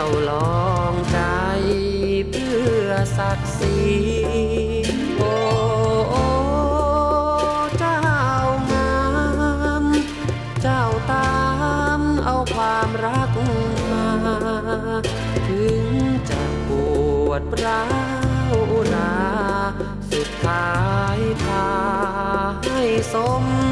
าลองใจเพื่อศักดิ์ศรีโอ้โอเจ้างาม เจ้าตามเอาความรักมา ถึงจะปวดร้าวรา สุดท้ายพาให้สม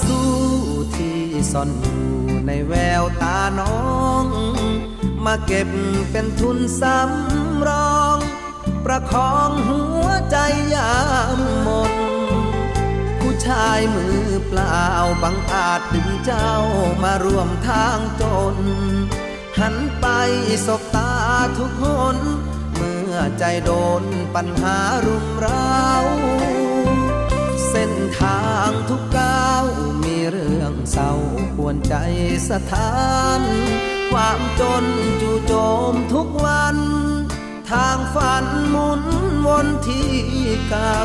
สู้ที่ซ่อนอยู่ในแววตาน้อง มาเก็บเป็นทุนสำรอง ประคองหัวใจยามหมน ผู้ชายมือเปล่าบังอาจดึงเจ้ามาร่วมทางจน หันไปสบตาทุกคน เมื่อใจโดนปัญหารุมเร้า เส้นทางทุกกา เศร้าปวนใจสะท้าน ความจนจู่โจมทุกวัน ทางฝันหมุนวนที่เก่า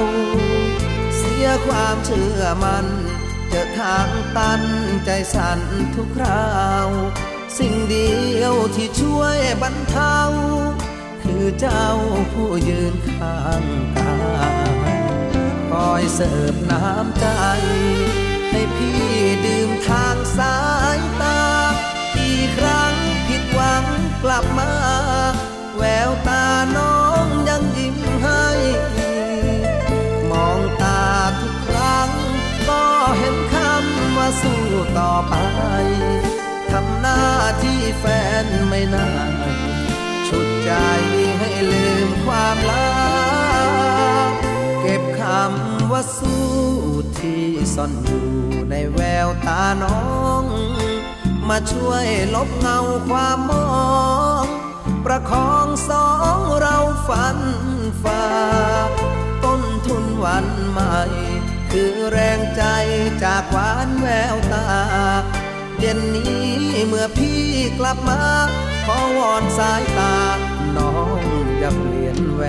เสียความเชื่อมัน เจอทางตันใจสั่นทุกคราว สิ่งเดียวที่ช่วยบรรเทา คือเจ้าผู้ยืนข้างกายคอยเสิร์ฟน้ำใจ ให้พี่ดื่มทางสายตา กี่ครั้งผิดหวังกลับมา แววตาน้องยังยิ้มให้ มองตาทุกครั้ง ก็เห็นคำว่าสู้ต่อไปทำหน้าที่แฟนไม่นานชุดใจให้ลืมความลับเก็บคำว่าสู้ ที่ซ่อนอยู่ในแววตาน้อง มาช่วยลบเงาความมอง ประคองสองเราฝันฝ่าต้นทุนวันใหม่ คือแรงใจจากหวานแววตา เย็นนี้เมื่อพี่กลับมา ขอวอนสายตา น้องอย่าเปลี่ยนแหว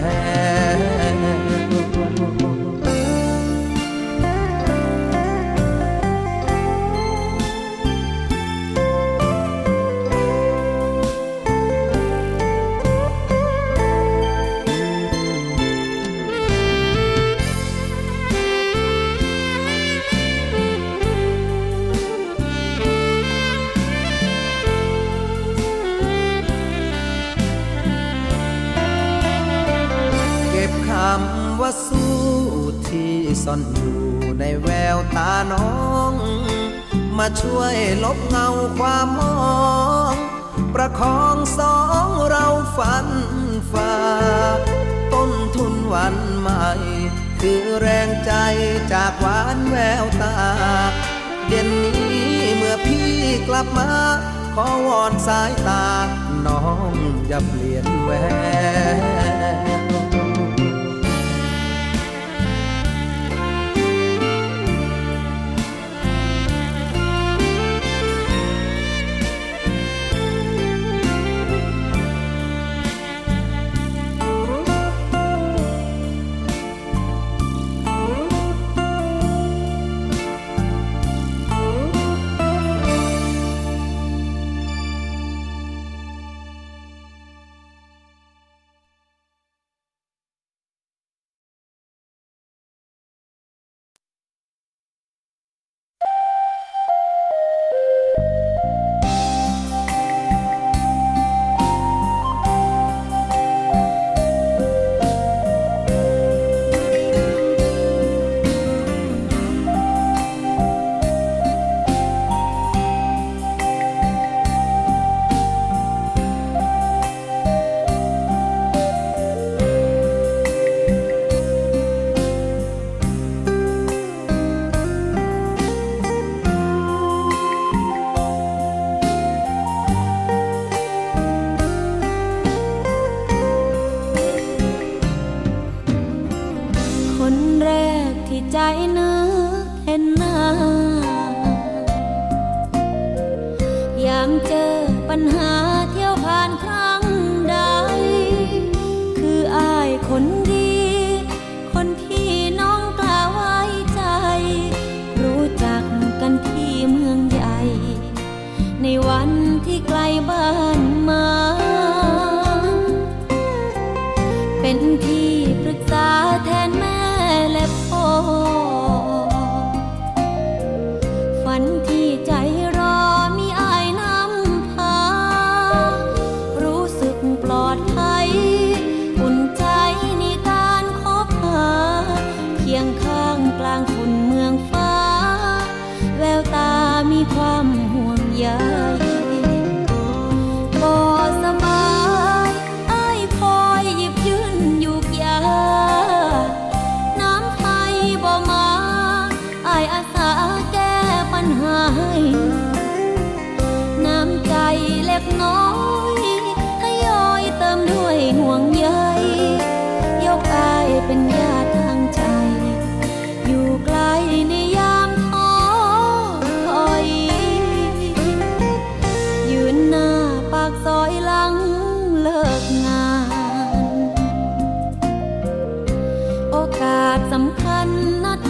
ซ่อนอยู่ในแววตาน้อง มาช่วยลบเงาความมอง ประคองสองเราฝันฝ่าต้นทุนวันใหม่ คือแรงใจจากหวานแววตาเย็นนี้เมื่อพี่กลับมา ขอวอนสายตา น้องอย่าเปลี่ยนแหวามเจอปัญหาเที่ยวผ่านครั้งใด คืออายคนดี คนที่น้องกล่าวไว้ใจ รู้จักกันที่เมืองใหญ่ ในวันที่ไกลบ้านมา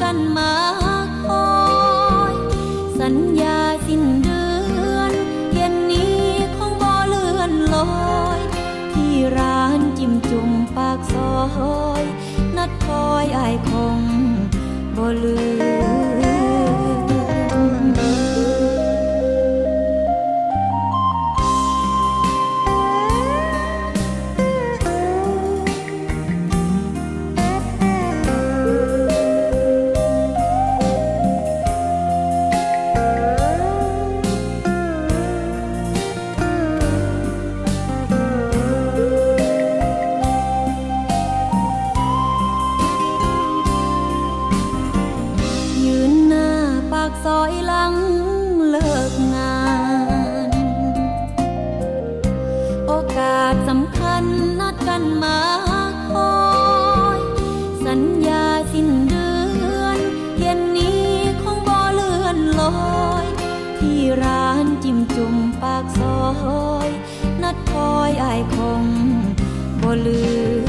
านมาคอย สัญญาสิ้นเดือนเย็นนี้คงบ่เลื่อนลอย ที่ร้านจิ้มจุ่มปากซอย นัดคอยอายคงบ่ลืม อยอายคงบ่ลืม